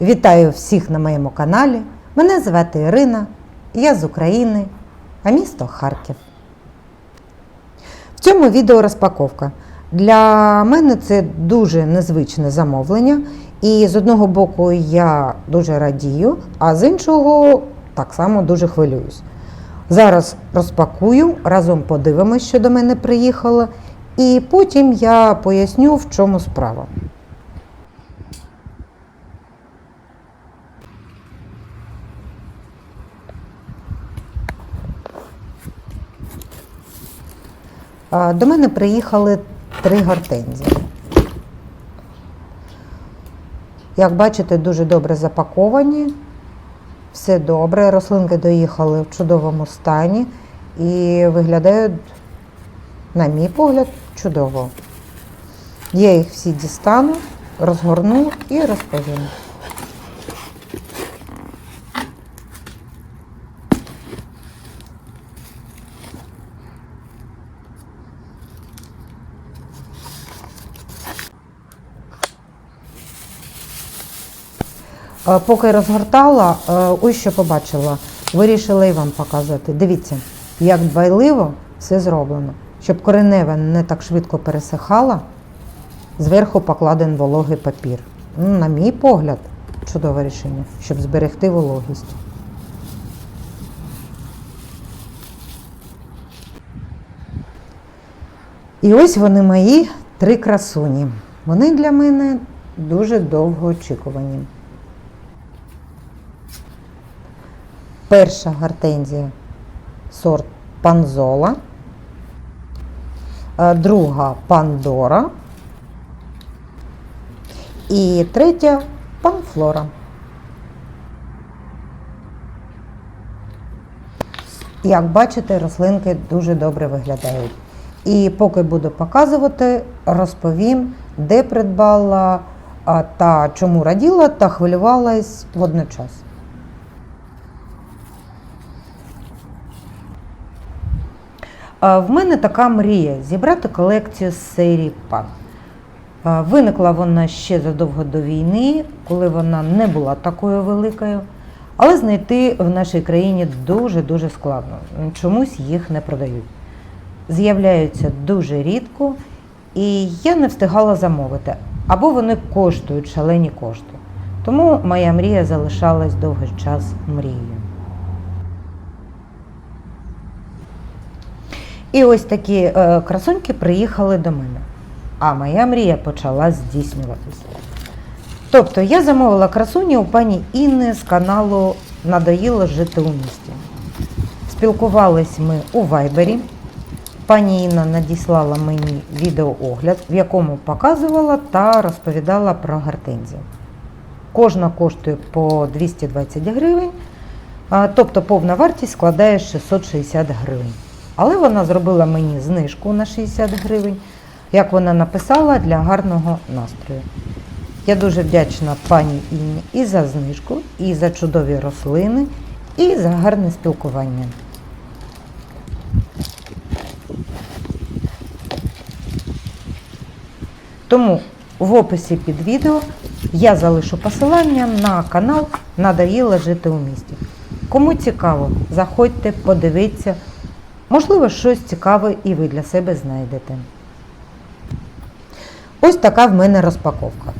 Вітаю всіх на моєму каналі. Мене звати Ірина, я з України, а місто Харків. В цьому відео розпаковка. Для мене це дуже незвичне замовлення. І з одного боку я дуже радію, а з іншого так само дуже хвилююсь. Зараз розпакую, разом подивимось, що до мене приїхало, і потім я поясню, в чому справа. До мене приїхали три гортензії. Як бачите, дуже добре запаковані, все добре. Рослинки доїхали в чудовому стані і виглядають, на мій погляд, чудово. Я їх всі дістану, розгорну і розповім. Поки розгортала, е, ось що побачила. Вирішила і вам показати. Дивіться, як дбайливо все зроблено. Щоб коренева не так швидко пересихала, зверху покладен вологий папір. Ну, На мій погляд, чудове рішення, щоб зберегти вологість. І ось вони мої три красуні. Вони для мене дуже довго очікувані. Перша гортензія сорт Панзола, е, друга Пандора і третя Панфлора. Як бачите, рослинки дуже добре виглядають. І поки буду показувати, розповім, де придбала та чому раділа та хвилювалась водночас. В мене така мрія зібрати колекцію з серії пан. Виникла вона ще задовго до війни, коли вона не була такою великою, але знайти в нашій країні дуже-дуже складно. Чомусь їх не продають. З'являються дуже рідко, і я не встигала замовити, або вони коштують шалені кошти. Тому моя мрія залишалась довгий час мрією. І ось такі е, красуньки приїхали до мене. А моя мрія почала здійснюватися. Тобто я замовила красуні у пані Інни з каналу Надоїло жити у місті. Спілкувались ми у Вайбері. Пані Інна надіслала мені відеоогляд, в якому показувала та розповідала про гортензію. Кожна коштує по 220 гривень, тобто повна вартість складає 660 гривень. Але вона зробила мені знижку на 60 гривень, як вона написала, для гарного настрою. Я дуже вдячна пані Інні і за знижку, і за чудові рослини, і за гарне спілкування. Тому в описі під відео я залишу посилання на канал Надоїло жити у місті. Кому цікаво, заходьте, подивіться. Можливо, щось цікаве і ви для себе знайдете. Ось така в мене розпаковка.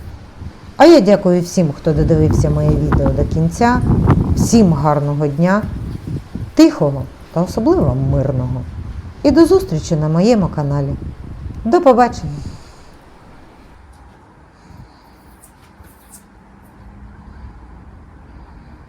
А я дякую всім, хто додивився моє відео до кінця. Всім гарного дня, тихого та особливо мирного. І до зустрічі на моєму каналі. До побачення!